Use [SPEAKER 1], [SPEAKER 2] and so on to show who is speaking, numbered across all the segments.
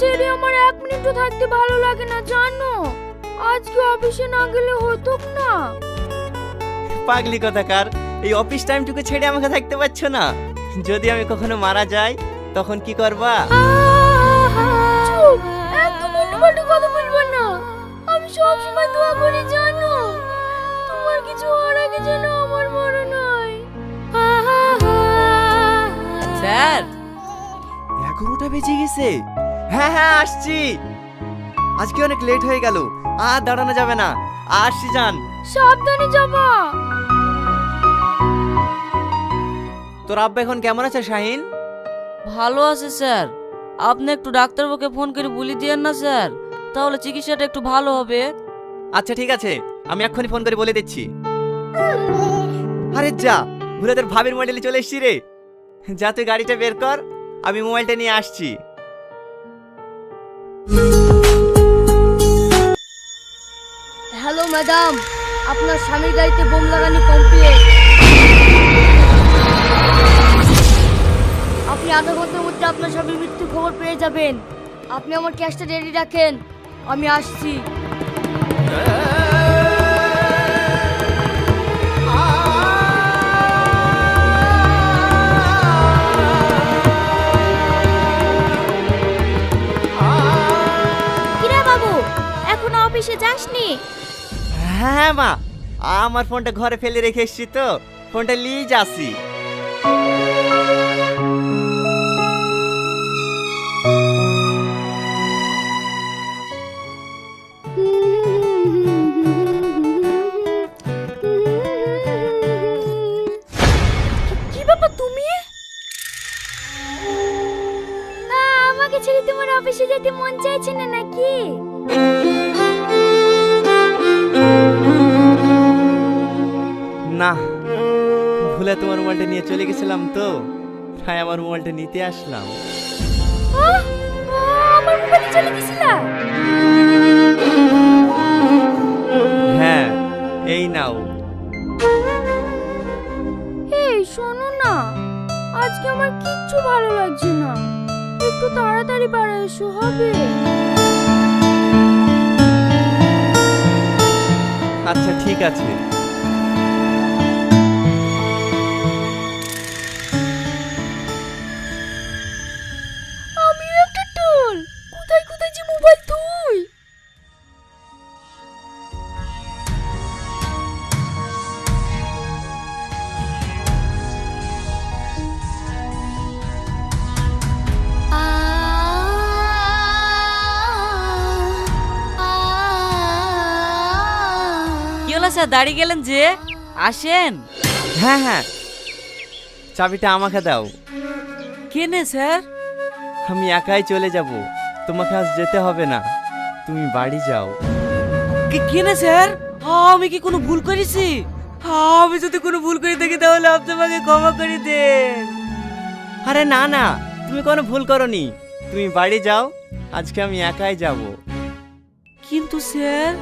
[SPEAKER 1] ছেড়ে আমার এক মিনিটও থাকতে ভালো লাগে না জানো? আজকে অফিসে না গেলে হতো না।
[SPEAKER 2] পাগলি কথাকার এই অফিস টাইমটুকু ছেড়ে আমাকে থাকতে পারছ না? যদি আমি কখনো মারা যাই তখন কি করবা?
[SPEAKER 1] চুপ একদম উল্টোপাল্টা কথা বলব না। আমি সব সময় দোয়া করি জানো? তোমার কিছু হওয়ার আগে যেন আমার মরণ হয়।
[SPEAKER 3] স্যার
[SPEAKER 2] এগারোটা বেজে গেছে। হ্যাঁ হ্যাঁ আসছি। আজকে অনেক লেট হয়ে গেল আর দাঁড়ানো যাবে না। আসছি যান।
[SPEAKER 1] সাবধানে যাবা।
[SPEAKER 2] তোর আব্বা এখন কেমন আছে শাহিন?
[SPEAKER 3] ভালো আছে স্যার। আপনি একটু ডাক্তারবাবুকে ফোন করে বলে দিয়েন না স্যার। তাহলে চিকিৎসাটা একটু ভালো হবে।
[SPEAKER 2] আচ্ছা ঠিক আছে। আমি এক্ষুনি ফোন করে বলে দিচ্ছি। আরে যা ভুলে তোর ভাবির মডেলে চলে এসছি রে। যা তুই গাড়িটা বের কর আমি মোবাইলটা নিয়ে আসছি।
[SPEAKER 1] হ্যালো ম্যাডাম আপনার স্বামীর গাড়িতে বোম লাগানি কমপ্লিট আপনি আধা ঘণ্টার মধ্যে আপনার স্বামীর মৃত্যু খবর পেয়ে যাবেন আপনি আমার ক্যাশটা রেডি রাখেন আমি আসছি
[SPEAKER 2] হ্যাঁ মা। আমার ফোনটা ঘরে ফেলে রেখে এসছি তো। ফোনটা নিয়ে যাচ্ছি।
[SPEAKER 1] তুমি? আমাকে ছেড়ে তোমার অফিসে যেতে মন চাইছে না নাকি?
[SPEAKER 2] না ভুলে তোমার মোবাইলটা নিয়ে চলে গেছিলাম তো তাই আমার মোবাইলটা নিতে আসলাম।
[SPEAKER 1] আমার মোবাইলে চলে গেছিলা?
[SPEAKER 2] হ্যাঁ এই নাও।
[SPEAKER 1] এই শোনো না আজকে আমার কিচ্ছু ভালো লাগছে না। একটু তাড়াতাড়ি বাড়ি এসো হবে?
[SPEAKER 2] আচ্ছা ঠিক আছে।
[SPEAKER 3] স্যার দাঁড়িয়ে গেলেন যে আসেন।
[SPEAKER 2] হ্যাঁ হ্যাঁ। চাবিটা আমাকে দাও।
[SPEAKER 3] কেনে স্যার?
[SPEAKER 2] আমি একাই চলে যাব। তোমাকে আজ যেতে হবে না। তুমি বাড়ি যাও।
[SPEAKER 3] কে- কেনে স্যার? আমি কি কোনো ভুল করেছি? আমি যদি কোনো ভুল করে থাকি তাহলে আপনি আমাকে ক্ষমা করে দেন।
[SPEAKER 2] আরে না না তুমি কোনো ভুল করনি। তুমি বাড়ি যাও আজকে আমি একাই যাব।
[SPEAKER 3] কিন্তু স্যার?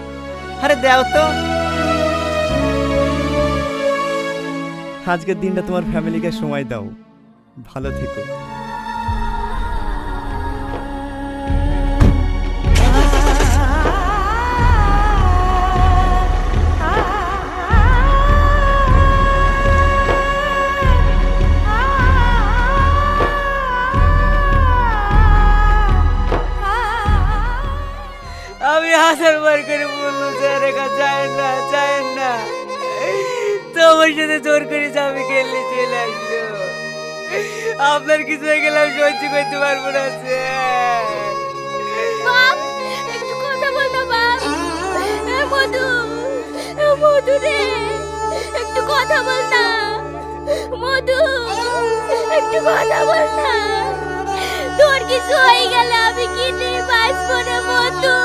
[SPEAKER 2] আরে দাও তো। আজকের দিনটা তোমার ফ্যামিলিকে সময় দাও। ভালো থেকো।
[SPEAKER 3] আমি হাসার বার করে বলল যায় না যায় না। তোমার সাথে জোর করে যাবে খেললে চলে আসলো আপনার কিছু হয়ে গেলে আমি সহ্য করতে পারব না
[SPEAKER 1] একটু কথা বল মধু মধু একটু কথা মধু, একটু কথা তোর কিছু হয়ে গেলে আমি কি নিয়ে বাঁচবো না, মধু।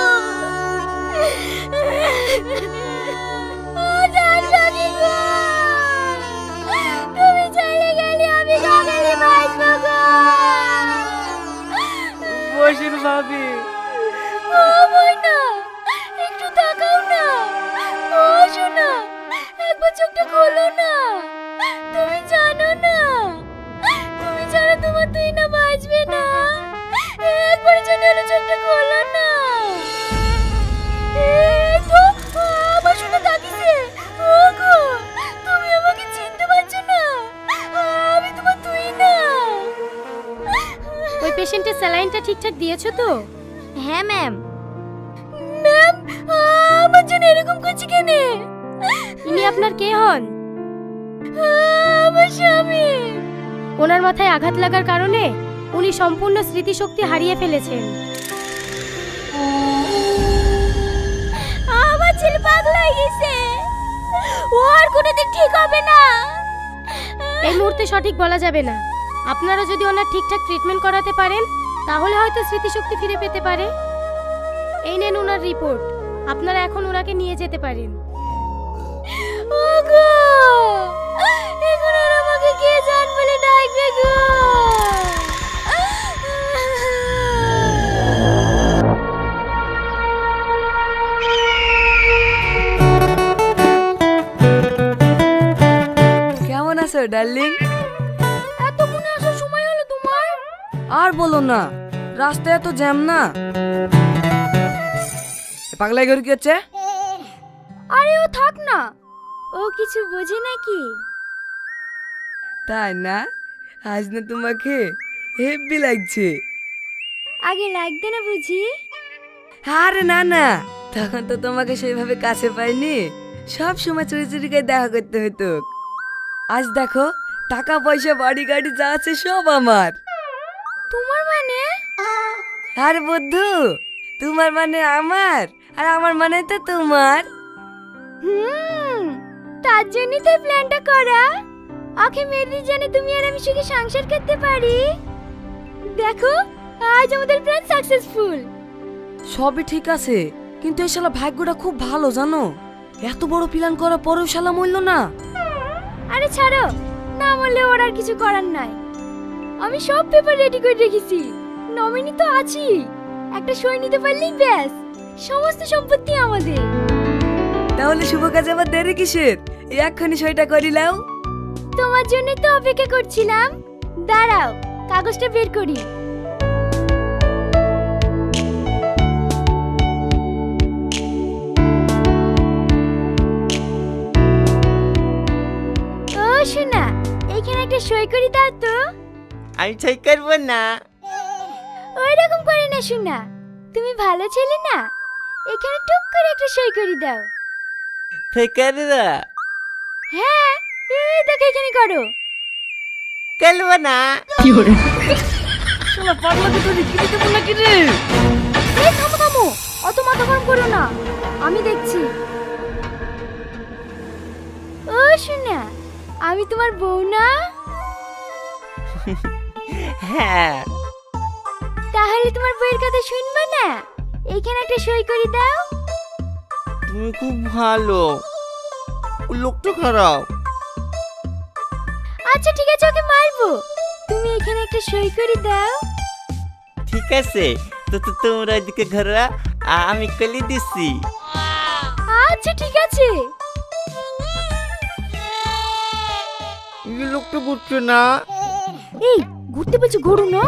[SPEAKER 4] ঠিকঠাক দিয়েছ তো?
[SPEAKER 1] হ্যাঁ ম্যাম। ম্যাম আমার জন্য এরকম করছে কেন?
[SPEAKER 4] ইনি আপনার কে হন?
[SPEAKER 1] আমার স্বামী।
[SPEAKER 4] ওনার মাথায় আঘাত লাগার কারণে উনি সম্পূর্ণ স্মৃতিশক্তি হারিয়ে ফেলেছেন।
[SPEAKER 1] আমার ছেলে পাগল হয়ে গেছে। ও আর কোনোদিন ঠিক হবে না।
[SPEAKER 4] এই মুহূর্তে সঠিক বলা যাবে না। আপনারা যদি ওনার ঠিকঠাক ট্রিটমেন্ট করাতে পারেন তাহলে হয়তো স্মৃতিশক্তি ফিরে পেতে পারে। এই নেন ওনার রিপোর্ট আপনারা এখন ওনাকে নিয়ে যেতে পারেন।
[SPEAKER 3] কেমন আছো, ডার্লিং? আর বলো না রাস্তায় এত জ্যাম না? পাগলাই করে কি হচ্ছে?
[SPEAKER 1] আরে ও থাক না ও কিছু বোঝে নাকি?
[SPEAKER 3] তাই না? আজ না তোমাকে হেব্বি লাগছে।
[SPEAKER 1] আগে লাগবে না বুঝি?
[SPEAKER 3] আরে না না তখন তো তোমাকে সেইভাবে কাছে পাইনি। সব সময় চুরি চুরি করে দেখা করতে হতো। আজ দেখো টাকা পয়সা বাড়ি গাড়ি যা আছে সব আমার।
[SPEAKER 1] তোমার মানে?
[SPEAKER 3] আর বন্ধু তোমার মানে আমার আর আমার মানে তো তোমার।
[SPEAKER 1] হুম তার জন্যই তো এই প্ল্যানটা করা। আখে মেরি জানে তুমি আর আমি সুখে সংসার করতে পারি। দেখো আজ আমাদের প্ল্যান সাকসেসফুল
[SPEAKER 3] সবই ঠিক আছে কিন্তু এই শালা ভাগ্যটা খুব ভালো জানো? এত বড় প্ল্যান করার পরেও শালা মরল না।
[SPEAKER 1] আরে ছাড়ো না বললে ওর আর কিছু করার নাই। আমি সব পেপার রেডি করে রেখেছি। নমিনি তো আছি একটা সই নিতে পারলেই ব্যাস। সমস্ত সম্পত্তি আমাদের।
[SPEAKER 3] তাহলে শুভ কাজে আবার দেরি কিসের? এই এক্ষুনি সইটা করিলাও
[SPEAKER 1] তোমার জন্য তো অপেক্ষা করছিলাম। দাঁড়াও কাগজটা বের করি। ও শোনা এইখানে একটা সই করি দাও তো।
[SPEAKER 2] আমি ঠিক করব না।
[SPEAKER 1] ওই রকম করে না শোনা তুমি ভালো ছেলে না? এখানে টুক করে একটা সই করি দাও।
[SPEAKER 2] ঠিক করে দা।
[SPEAKER 1] হ্যাঁ এই দেখো এখানে করো।
[SPEAKER 2] করব না।
[SPEAKER 3] শালা পাগলা তো তুই কি দিতে নাকি রে?
[SPEAKER 1] এই থামো থামো। অত মাথা গরম করো না। আমি দেখছি। ও শোনা আমি তোমার বউ না?
[SPEAKER 2] হ্যাঁ।
[SPEAKER 1] তাহলে তোমার বউয়ের কথা শুনবে না? এইখানে একটা সই করে দাও।
[SPEAKER 2] তুমি খুব ভালো। ও লোকটা খারাপ।
[SPEAKER 1] আচ্ছা ঠিক আছে ওকে মারবো। তুমি এখানে একটা সই করে দাও।
[SPEAKER 2] ঠিক আছে তো তো তোমরা ওইদিকে ঘোরা আমি কলি দিচ্ছি
[SPEAKER 1] আচ্ছা ঠিক আছে।
[SPEAKER 2] এই লোকটা ঘুরছে না।
[SPEAKER 1] এই ঘুরতে বলছি ঘুরু না?